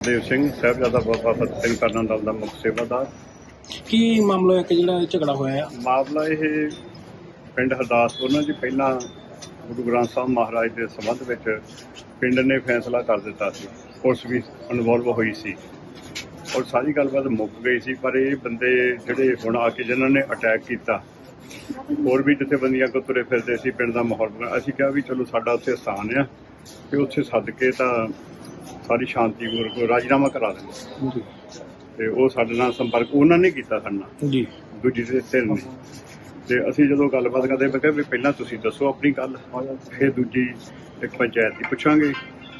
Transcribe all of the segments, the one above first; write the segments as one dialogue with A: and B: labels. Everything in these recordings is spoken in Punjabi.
A: ਦੇਵ ਸਿੰਘ ਸਾਹਿਬਜ਼ਾਦਾ ਬਾਬਾ ਫਤਿਹ ਸਿੰਘ ਕਰਨਾ ਦਲ ਦਾ ਮੁੱਖ ਸੇਵਾਦਾਰ।
B: ਕੀ ਮਾਮਲਾ ਹੈ ਕਿ ਜਿਹੜਾ ਇਹ ਝਗੜਾ ਹੋਇਆ ਆ
A: ਮਾਮਲਾ ਇਹ ਪਿੰਡ ਹਰਦਾਸਪੁਰ ਨਾਲ ਜੀ ਪਹਿਲਾਂ ਗੁਰੂ ਗ੍ਰੰਥ ਸਾਹਿਬ ਮਹਾਰਾਜ ਦੇ ਸੰਬੰਧ ਵਿੱਚ ਪਿੰਡ ਨੇ ਫੈਸਲਾ ਕਰ ਦਿੱਤਾ ਸੀ। ਪੁਲਿਸ ਵੀ ਇਨਵੋਲਵ ਹੋਈ ਸੀ। ਔਰ ਸਾਰੀ ਗੱਲਬਾਤ ਮੁੱਕ ਗਈ ਸੀ ਪਰ ਇਹ ਬੰਦੇ ਜਿਹੜੇ ਹੁਣ ਆ ਕੇ ਜਿਨ੍ਹਾਂ ਨੇ ਅਟੈਕ ਕੀਤਾ ਹੋਰ ਵੀ ਜਥੇਬੰਦੀਆਂ ਕੋ ਤੁਰੇ ਫਿਰਦੇ ਸੀ ਪਿੰਡ ਦਾ ਮਾਹੌਲ। ਅਸੀਂ ਕਿਹਾ ਵੀ ਚਲੋ ਸਾਡਾ ਉੱਥੇ ਸਥਾਨ ਆ ਤੇ ਉੱਥੇ ਸੱਦ ਕੇ ਤਾਂ ਸਾਰੀ ਸ਼ਾਂਤੀ ਗੁਰੂ ਰਾਜੀਨਾਮਾ ਕਰਾ ਦੇਣਾ
B: ਜੀ
A: ਤੇ ਉਹ ਸਾਡੇ ਨਾਲ ਸੰਪਰਕ ਉਹਨਾਂ ਨੇ ਕੀਤਾ ਸਾਡੇ ਨਾਲ।
B: ਜੀ
A: ਦੂਜੀ ਦੇ ਸਿਰ ਨੇ ਤੇ ਅਸੀਂ ਜਦੋਂ ਗੱਲਬਾਤ ਕਰਦੇ ਮੈਂ ਕਿਹਾ ਵੀ ਪਹਿਲਾਂ ਤੁਸੀਂ ਦੱਸੋ ਆਪਣੀ ਗੱਲ ਫਿਰ ਦੂਜੀ ਇੱਕ ਪੰਚਾਇਤ ਦੀ ਪੁੱਛਾਂਗੇ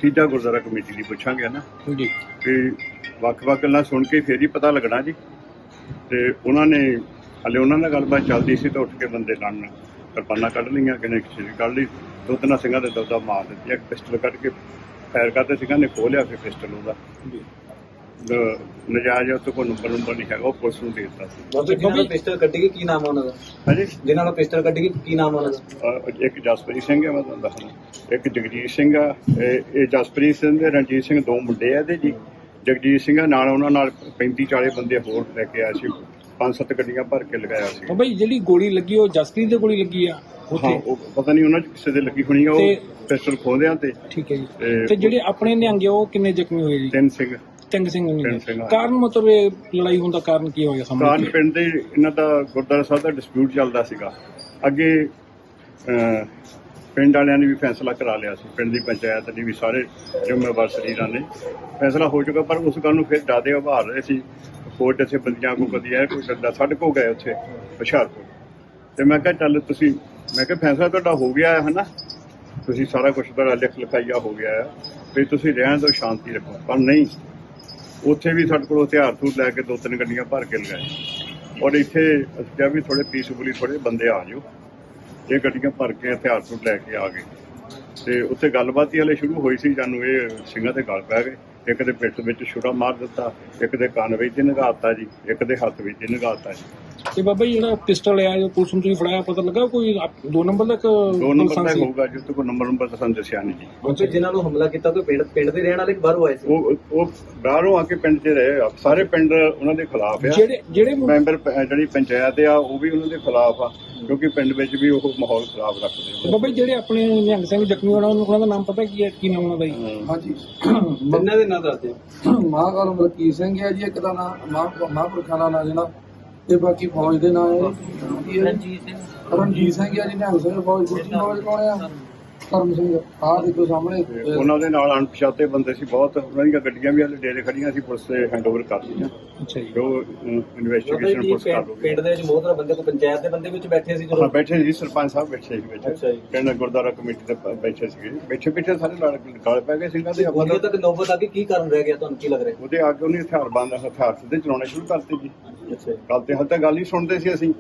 A: ਤੀਜਾ ਗੁਰਦੁਆਰਾ ਕਮੇਟੀ ਦੀ ਪੁੱਛਾਂਗੇ ਨਾ
B: ਜੀ
A: ਵੀ ਵੱਖ-ਵੱਖ ਗੱਲਾਂ ਸੁਣ ਕੇ ਫੇਰ ਹੀ ਪਤਾ ਲੱਗਣਾ ਜੀ। ਤੇ ਉਹਨਾਂ ਨੇ ਹਲੇ ਉਹਨਾਂ ਨਾਲ ਗੱਲਬਾਤ ਚੱਲਦੀ ਸੀ ਤਾਂ ਉੱਠ ਕੇ ਬੰਦੇ ਲੜਨ ਕਿਰਪਾਨਾਂ ਕੱਢ ਲਈਆਂ ਕਿਨੇ ਕਿਸੇ ਕੱਢ ਲਈ ਦੋ ਤਿੰਨ ਸਿੰਘਾਂ ਦੇ ਦੌਦਾ ਮਾਰ ਦਿੱਤੀ ਇੱਕ ਪਿਸਟਲ ਕੱਢ ਕੇ ਫਾਇਰ ਕਰਦੇ ਸਿੰਘਾਂ ਨੇ ਖੋਲਿਆ ਫਿਰ ਪਿਸਟਲ ਉਹਦਾ।
B: ਜੀ।
A: ਨ- ਨਜਾਇਜ਼ ਉੱਤੇ ਕੋਈ ਨੰਬਰ ਨੰਬਰ ਨਹੀਂ ਹੈਗਾ ਉਹ ਪੁਲਿਸ ਨੂੰ ਦੇ ਦਿੱਤਾ ਸੀ।
C: ਨੂੰ ਪਿਸਟਲ ਕੱਢੀ ਗਈ ਕੀ ਨਾਮ ਆ ਉਹਨਾਂ ਦਾ?
A: ਹਾਂਜੀ?
C: ਜਿਨ੍ਹਾਂ ਨੂੰ ਪਿਸਟਲ ਕੱਢੀ ਗਈ ਕੀ ਨਾਮ ਆ ਉਹਨਾਂ ਦਾ?
A: ਅਹ ਇੱਕ ਜਸਪ੍ਰੀਤ ਸਿੰਘ ਹੈ ਮੈਂ ਤੁਹਾਨੂੰ ਦੱਸਣਾ ਇੱਕ ਜਗਜੀਤ ਸਿੰਘ ਆ ਇਹ ਇਹ ਜਸਪ੍ਰੀਤ ਸਿੰਘ ਤੇ ਰਣਜੀਤ ਸਿੰਘ ਦੋ ਮੁੰਡੇ ਆ ਇਹਦੇ ਜੀ। ਜਗਜੀਤ ਸਿੰਘ ਆ, ਨਾਲ ਉਹਨਾਂ ਨਾਲ 35 40 ਬੰਦੇ ਹੋਰ ਲੈ ਕੇ ਆਏ ਸੀ। ਪੰਜ ਸੱਤ ਗੱਡੀਆਂ ਭਰ ਕੇ ਲਗਾਇਆ ਸੀ।
B: ਤਾਂ ਬਈ ਜਿਹੜੀ ਗੋਲੀ ਲੱਗੀ ਉਹ ਜਸਪ੍ਰੀਤ ਦੇ ਗੋਲੀ ਲੱਗੀ ਆ
A: ਹਾਂ
B: ਉੱਥੇ
A: ਉਹ ਪਤਾ ਨਹੀਂ ਉਹਨਾਂ ਚ ਕਿਸੇ ਦੇ ਲੱਗੀ ਹੋਣੀ ਆ ਉਹ
B: ਤੇ-
A: ਪਿਸਟਲ ਖੋਹਦਿਆਂ ਤੇ।
B: ਠੀਕ ਹੈ ਜੀ।
A: ਤੇ
B: ਤੇ ਜਿਹੜੇ ਆਪਣੇ ਨਿਹੰਗੇ ਉਹ ਕਿੰਨੇ ਜ਼ਖਮੀ ਹੋਏ ਜੀ?
A: ਤਿੰਨ ਸਿੰਘ।
B: ਤਿੰਨ ਸਿੰਘ
A: ਤਿੰਨ ਸਿੰਘ ਆ।
B: ਕਾਰਨ ਮਤਲਬ ਇਹ ਲੜਾਈ ਹੋਣ ਦਾ ਕਾਰਨ ਕੀ ਹੋਇਆ
A: ਕਾਰਨ
B: ਸਾਹਮਣੇ
A: ਪਿੰਡ ਦੇ ਇਹਨਾਂ ਦਾ ਗੁਰਦੁਆਰਾ ਸਾਹਿਬ ਦਾ ਡਿਸਪਿਊਟ ਚੱਲਦਾ ਸੀਗਾ। ਅੱਗੇ ਅਹ, ਪਿੰਡ ਵਾਲਿਆਂ ਨੇ ਵੀ ਫੈਸਲਾ ਕਰਾ ਲਿਆ ਸੀ, ਪਿੰਡ ਦੀ ਪੰਚਾਇਤ ਨੇ ਵੀ ਸਾਰੇ ਜ਼ਿੰਮੇਵਾਰ ਸਰੀਰਾਂ ਨੇ। ਫੈਸਲਾ ਹੋ ਚੁੱਕਾ, ਪਰ ਉਸ ਗੱਲ ਨੂੰ ਫਿਰ ਡਾਦੇ ਉਭਾਰ ਰਹੇ ਸੀ। ਕੋਰਟ ਇੱਥੇ ਬੰਦੀਆਂ ਕੋ ਕਦੀ ਹੈ ਕੋਈ ਕਰਦਾ, ਸਾਡੇ ਕੋ ਗਏ ਉੱਥੇ, ਹੁਸ਼ਿਆਰਪੁਰ। ਤੇ ਮੈਂ ਕਿਹਾ, ਚੱਲ ਤੁਸੀਂ, ਮੈਂ ਕਿਹਾ, ਫੈਸਲਾ ਤੁਹਾਡਾ ਹੋ ਗਿਆ ਹੈ, ਹਨਾ? ਤੁਸੀਂ ਸਾਰਾ ਕੁਝ ਤੁਹਾਡਾ ਲਿਖ ਲਿਖਾਈਆ ਹੋ ਗਿਆ ਹੈ। ਵੀ ਤੁਸੀਂ ਰਹਿਣ ਦਿਓ, ਸ਼ਾਂਤੀ ਰੱਖੋ। ਪਰ ਨਹੀਂ, ਉੱਥੇ ਵੀ ਸਾਡੇ ਕੋਲ ਹਥਿਆਰ ਥੂਰ ਲੈ ਕੇ ਦੋ ਤਿੰਨ ਗੱਡੀਆਂ ਭਰ ਕੇ ਲਗਾਏ। ਔਰ ਇੱਥੇ ਅਸੀਂ ਕਿਹਾ ਵੀ ਥੋੜੇ ਪੀਸਫੁਲੀ ਥੋੜੇ ਬੰਦੇ ਆ ਜਾਓ। ਇਹ ਗੱਡੀਆਂ ਭਰ ਕੇ ਹਥਿਆਰ ਥੂਰ ਲੈ ਕੇ ਆ ਗਏ। ਤੇ ਉੱਥੇ ਗੱਲਬਾਤ ਹੀ ਹਲੇ ਸ਼ੁਰੂ ਹੋਈ ਸੀ ਜਾਨੂੰ ਇਹ ਸਿੰਘਾਂ ਤੇ ਗਲ ਪੈ ਗਏ। ਇੱਕ ਦੇ ਪਿੱਠ ਵਿੱਚ ਛੁਰਾ ਮਾਰ ਦਿੱਤਾ ਇੱਕ ਦੇ ਕੰਨ ਵਿੱਚ ਨਗਾਤਾ ਜੀ ਇੱਕ ਦੇ ਹੱਥ ਵਿੱਚ ਨਗਾਤਾ ਜੀ।
B: ਤੇ ਬਾਬਾ ਜੀ ਜਿਹੜਾ ਪਿਸਟਲ ਆ ਜੋ ਪੁਲਿਸ ਨੂੰ ਤੁਸੀਂ ਫੜਾਇਆ ਪਤਾ ਲੱਗਾ ਕੋਈ ਦੋ ਨੰਬਰ ਦਾ ਇੱਕ
A: ਦੋ ਨੰਬਰ ਦਾ? ਹੋਊਗਾ ਜਿੱਥੇ ਕੋਈ ਨੰਬਰ ਨੰਬਰ ਤਾਂ ਸਾਨੂੰ ਦੱਸਿਆ ਨਹੀਂ ਜੀ।
C: ਬਾਬੇ ਜਿਨ੍ਹਾਂ ਨੂੰ ਹਮਲਾ ਕੀਤਾ ਕੋਈ ਪਿੰਡ ਪਿੰਡ ਦੇ ਰਹਿਣ ਵਾਲੇ ਬਾਹਰੋਂ ਆਏ ਸੀ?
A: ਉਹ ਉਹ ਬਾਹਰੋਂ ਆ ਕੇ ਪਿੰਡ 'ਚ ਰਹੇ ਆ। ਸਾਰੇ ਪਿੰਡ ਉਹਨਾਂ ਦੇ ਖਿਲਾਫ ਆ।
B: ਜਿਹੜੇ ਜਿਹੜੇ
A: ਮੈਂਬਰ ਜਿਹੜੀ ਪੰਚਾਇਤ ਆ ਉਹ ਵੀ ਉਹਨਾਂ ਦੇ ਖਿਲਾਫ ਆ। ਕਿਉਂਕਿ ਪਿੰਡ ਵਿੱਚ ਵੀ ਉਹ ਮਾਹੌਲ ਖਰਾਬ ਰੱਖਦੇ ਆ
B: ਬਾਬਾ ਜੀ ਜਿਹੜੇ ਆਪਣੇ ਨਿਹੰਗ ਸਿੰਘ ਜ਼ਖਮੀ ਹੋਣਾ ਉਹਨਾਂ ਦਾ ਨਾਮ ਪਤਾ ਕੀ ਹੈ? ਕੀ ਨਾਮ ਉਹਨਾਂ ਦਾ ਜੀ
D: ਹਾਂਜੀ।
C: ਜਿਨ੍ਹਾਂ ਦੇ ਨਾਂ ਦੱਸਦੇ
D: ਮਹਾਂਕਾਲ ਮਲਕੀਤ ਸਿੰਘ ਹੈ ਜੀ ਇੱਕ ਦਾ ਨਾਮ ਮਹਾਂਪੁਰਖਾਂ ਦਾ ਨਾਂ ਜਿਹੜਾ ਤੇ ਬਾਕੀ ਫੌਜ ਦੇ ਨਾਂ ਹੈ?
C: ਰਣਜੀਤ ਸਿੰਘ।
D: ਰਣਜੀਤ ਸਿੰਘ ਹੈ ਜੀ ਨਿਹੰਗ ਸਿੰਘ ਫੌਜ ਦੂਜੀ ਫੌਜ ਆ? ਕਰਮ ਸਿੰਘ ਆਹ ਦੇਖੋ ਸਾਹਮਣੇ
A: ਤੇ ਉਹਨਾਂ ਦੇ ਨਾਲ ਅਣਪਛਾਤੇ ਬੰਦੇ ਸੀ ਬਹੁਤ ਉਹਨਾਂ ਦੀਆਂ ਗੱਡੀਆਂ ਵੀ ਹਲੇ ਡੇਰੇ ਖੜੀਆਂ ਸੀ ਪੁਲਿਸ ਦੇ ਹੈਂਡਓਵਰ ਕਰ ਦਿੱਤੀਆਂ।
B: ਅੱਛਾ ਜੀ।
A: ਜੋ ਇਨਵੈਸਟੀਗੇਸ਼ਨ ਪੁਲਿਸ ਕਰ
C: ਪਿੰਡ
A: ਲੂਗੀ
C: ਪਿੰਡ ਦੇ ਵਿੱਚ ਬਹੁਤ ਸਾਰੇ ਬੰਦੇ ਕੋਈ ਪੰਚਾਇਤ ਦੇ ਬੰਦੇ ਵਿੱਚ ਬੈਠੇ ਸੀ
A: ਹਾਂ
C: ਜਦੋਂ
A: ਬੈਠੇ ਸੀ ਸਰਪੰਚ ਸਾਹਿਬ ਬੈਠੇ ਸੀ
C: ਜੀ।
A: ਪਿੰਡ ਗੁਰਦੁਆਰਾ ਕਮੇਟੀ ਦੇ ਬੈਠੇ ਸੀਗੇ ਬੈਠੇ ਬੈਠੇ ਸਾਰੇ ਗਲ ਪੈ ਗਏ ਸਿੰਘਾਂ ਦੇ ਆਪਾਂ
C: ਉਦੋਂ
A: ਤਾਂ-
C: ਤੱਕ ਨੌਬਤ ਆ ਗਈ ਕੀ ਕਾਰਨ ਰਹਿ ਗਿਆ ਤੁਹਾਨੂੰ ਕੀ ਲੱਗ ਰਿਹਾ?
A: ਉਹਦੇ ਅੱਗੇ ਉਹਨੇ ਹਥਿਆਰ ਬੰਦ ਹਥਿਆਰ ਸਿੱਧੇ ਚਲਾਉਣੇ ਸ਼ੁਰੂ ਕਰਤੇ ਜੀ।
C: ਅੱਛਾ ਜੀ।
A: ਗੱਲ ਤੇ ਹਾਲ ਤੱਕ ਗੱਲ ਹੀ ਸੁਣਦੇ ਸੀ ਅਸੀਂ।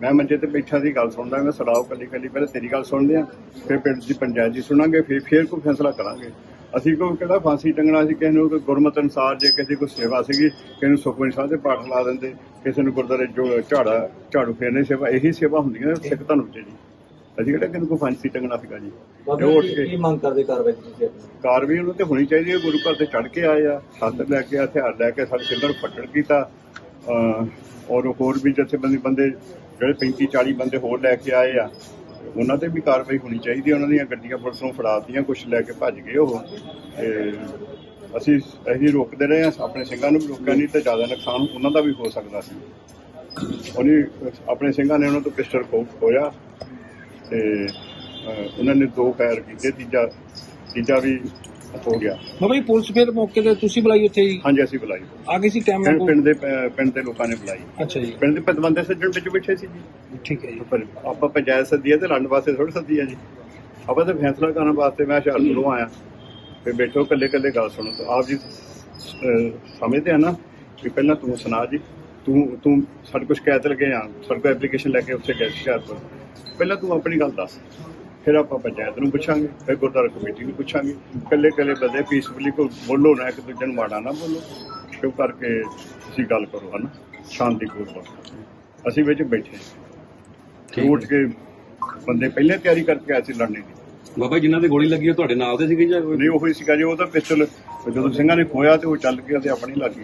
A: ਮੈਂ ਮੰਜੇ ਤੇ ਬੈਠਾ ਸੀ ਗੱਲ ਸੁਣਦਾ ਮੈਂ ਸੜਾਓ ਕੱਲੀ ਕੱਲੀ ਪਹਿਲੇ ਤੇਰੀ ਗੱਲ ਸੁਣਦੇ ਆ ਫਿਰ ਪਿੰਡ ਦੀ ਪੰਚਾਇਤ ਦੀ ਸੁਣਾਂਗੇ ਫਿਰ ਫਿਰ ਕੋਈ ਫੈਸਲਾ ਕਰਾਂਗੇ। ਅਸੀਂ ਕੋਈ ਕਿਹੜਾ ਫਾਂਸੀ ਟੰਗਣਾ ਸੀ ਕਿਸੇ ਨੂੰ ਕੋਈ ਗੁਰਮਤ ਅਨੁਸਾਰ ਜੇ ਕਿਸੇ ਕੋਈ ਸੇਵਾ ਸੀਗੀ ਕਿਸੇ ਨੂੰ ਸੁਖਮਨੀ ਸਾਹਿਬ ਦੇ ਪਾਠ ਲਾ ਦਿੰਦੇ ਕਿਸੇ ਨੂੰ ਗੁਰਦਾਰੇ ਜੋ ਝਾੜਾ ਝਾੜੂ ਫੇਰਨੇ ਸੇਵਾ ਇਹੀ ਸੇਵਾ ਹੁੰਦੀਆਂ ਨੇ ਸਿੱਖ ਧਰਮ ਚ ਜੀ ਅਸੀਂ ਕਿਹੜਾ ਕਿਸੇ ਕੋਈ ਫਾਂਸੀ ਟੰਗਣਾ ਸੀਗਾ ਜੀ।
C: ਬਾਬੇ
A: ਉੱਠ ਕੇ
C: ਕੀ ਮੰਗ ਕਰਦੇ ਕਾਰਵਾਈ ਦੀ ਤੁਸੀਂ?
A: ਕਾਰਵਾਈ ਉਹਨਾਂ ਤੇ ਹੋਣੀ ਚਾਹੀਦੀ ਹੈ ਗੁਰੂ ਘਰ ਤੇ ਚੜ ਕੇ ਆਏ ਆ ਸ਼ਸਤਰ ਲੈ ਕੇ ਹਥਿਆਰ ਲੈ ਕੇ ਸਾਡੇ ਨੂੰ ਫੱਟੜ ਕੀਤਾ। ਔਰ ਹੋਰ ਵੀ ਜਿੱਥੇ ਬੰਦੇ ਬੰਦੇ ਜਿਹੜੇ 35 40 ਬੰਦੇ ਹੋਰ ਲੈ ਕੇ ਆਏ ਆ, ਉਹਨਾਂ ਤੇ ਵੀ ਕਾਰਵਾਈ ਹੋਣੀ ਚਾਹੀਦੀ ਹੈ ਉਹਨਾਂ ਦੀਆਂ ਗੱਡੀਆਂ ਪੁਲਿਸ ਨੂੰ ਫੜਾਤੀਆਂ ਕੁਝ ਲੈ ਕੇ ਭੱਜ ਗਏ ਉਹ। ਤੇ ਅਸੀਂ ਅਸੀਂ ਰੋਕਦੇ ਰਹੇ ਆ, ਆਪਣੇ ਸਿੰਘਾਂ ਨੂੰ ਵੀ ਰੋਕਿਆ, ਨਹੀਂ ਤੇ ਜ਼ਿਆਦਾ ਨੁਕਸਾਨ ਉਹਨਾਂ ਦਾ ਵੀ ਹੋ ਸਕਦਾ ਸੀ। ਉਹਨੇ, ਆਪਣੇ ਸਿੰਘਾਂ ਨੇ ਉਹਨਾਂ ਤੋਂ ਪਿਸਟਲ ਖੋ, ਖੋਇਆ ਤੇ ਉਹਨਾਂ ਨੇ ਦੋ ਫਾਇਰ ਕੀਤੇ, ਤੀਜਾ ਤੀਜਾ ਵੀ ਹੋ ਗਿਆ।
B: ਬਾਬਾ ਜੀ ਪੁਲਿਸ ਫਿਰ ਮੌਕੇ ਤੇ ਤੁਸੀਂ ਬੁਲਾਈ ਉੱਥੇ ਜੀ?
A: ਹਾਂਜੀ ਅਸੀਂ ਬੁਲਾਈ।
B: ਆ ਗਈ ਸੀ ਨਾਲ
A: ਪਿੰਡ ਪਿੰਡ ਦੇ ਅਹ, ਪਿੰਡ ਦੇ ਲੋਕਾਂ ਨੇ ਬੁਲਾਈ।
B: ਅੱਛਾ ਜੀ।
A: ਪਿੰਡ ਦੇ ਪਤਵੰਦੇ ਸੱਜਣ ਵਿੱਚ ਬੈਠੇ ਸੀ ਜੀ।
B: ਠੀਕ ਹੈ ਜੀ।
A: ਪਰ ਆਪਾਂ ਪੰਚਾਇਤ ਸੱਦੀ ਹੈ ਤੇ ਲੜਨ ਵਾਸਤੇ ਥੋੜੀ ਸੱਦੀ ਹੈ ਜੀ। ਆਪਾਂ ਤਾਂ ਫੈਸਲਾ ਕਰਨ ਵਾਸਤੇ ਮੈਂ ਹੁਸ਼ਿਆਰਪੁਰੋਂ ਆਇਆ। ਤੇ ਬੈਠੋ ਕੱਲੇ ਕੱਲੇ ਗੱਲ ਸੁਣੋ ਤੇ ਆਪ ਜੀ ਅਹ, ਸਮਝਦੇ ਆ ਨਾ ਕਿ ਪਹਿਲਾਂ ਤੂੰ ਸੁਣਾ ਜੀ। ਤੂੰ ਤੂੰ ਸਾਡੇ ਕੋਲ ਸ਼ਿਕਾਇਤ ਲਗੇ ਆ। ਸਾਡੇ ਕੋਲ ਐਪਲੀਕੇਸ਼ਨ ਲੈ ਕੇ ਉੱਥੇ ਗਏ ਹੁਸ਼ਿਆਰਪੁਰ। ਪਹਿਲਾਂ ਤੂੰ ਆਪਣੀ ਗੱਲ ਦੱਸ। ਫਿਰ ਆਪਾਂ ਪੰਚਾਇਤ ਨੂੰ ਪੁੱਛਾਂਗੇ ਫਿਰ ਗੁਰਦੁਆਰਾ ਕਮੇਟੀ ਨੂੰ ਪੁੱਛਾਂਗੇ। ਕੱਲੇ ਕੱਲੇ ਬੰਦੇ ਪੀਸਫੁਲੀ ਕੋਈ ਬੋਲੋ ਨਾ ਇੱਕ ਦੂਜੇ ਨੂੰ ਮਾੜਾ ਨਾ ਬੋਲੋ। ਚੁੱਪ ਕਰਕੇ ਤੁਸੀਂ ਗੱਲ ਕਰੋ ਹਨਾ? ਸ਼ਾਂਤੀਪੂਰਵਕ ਅਸੀਂ ਵਿੱਚ ਬੈਠੇ ਠੀਕ ਉੱਠ ਕੇ ਬੰਦੇ ਪਹਿਲੇ ਤਿਆਰੀ ਕਰਕੇ ਆਏ ਸੀ ਲੜਨੇ ਦੀ।
E: ਬਾਬਾ ਜਿਨ੍ਹਾਂ ਦੇ ਗੋਲੀ ਲੱਗੀ ਉਹ ਤੁਹਾਡੇ ਨਾਲ ਦੇ ਸੀਗੇ ਜਾਂ
A: ਨਹੀਂ ਉਹ ਹੀ ਸੀਗਾ ਜੀ ਪਿਸਟਲ ਤੇ ਜਦੋਂ ਸਿੰਘਾਂ ਨੇ ਖੋਇਆ ਤੇ ਉਹ ਚੱਲ ਗਿਆ ਤੇ ਆਪਣੀ ਲੱਗ। ਗਈ